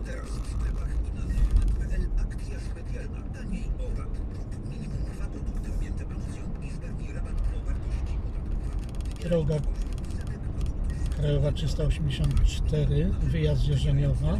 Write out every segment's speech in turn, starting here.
teraz w sklepach i na akcja specjalna. Taniej minimum dwa produkty objęte promocją i rabat o wartości. Droga Krajowa 384, wyjazd Jerzeniowa.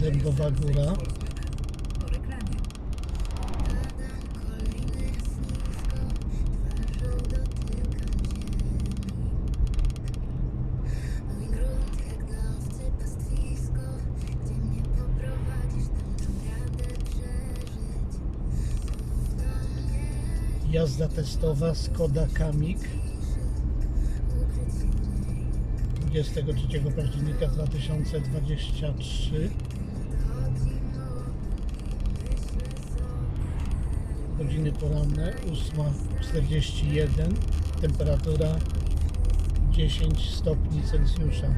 Do mnie, Jazda testowa Skoda Kamik ukryć się w niej. 23 października 2023. Godziny poranne 8.41. Temperatura 10 stopni Celsjusza.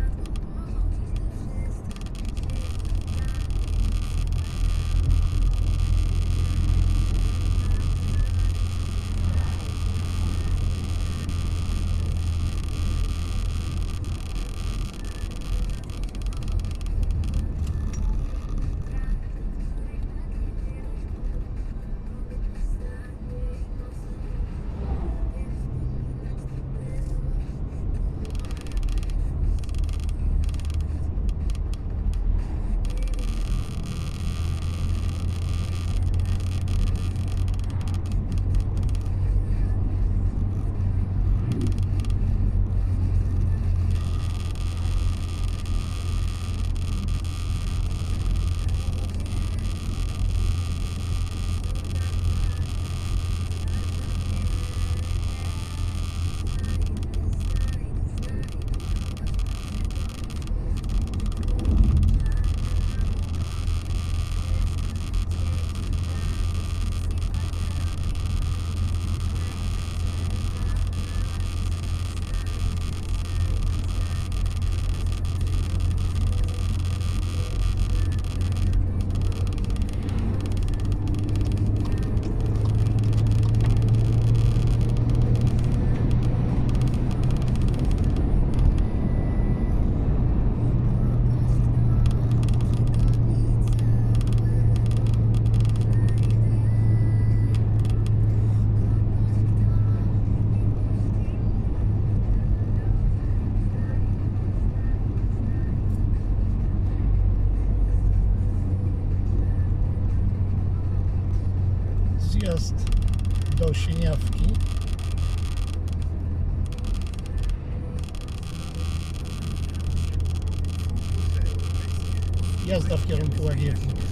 Zjazd do Sieniawki. Jazda w kierunku Łagiewnik.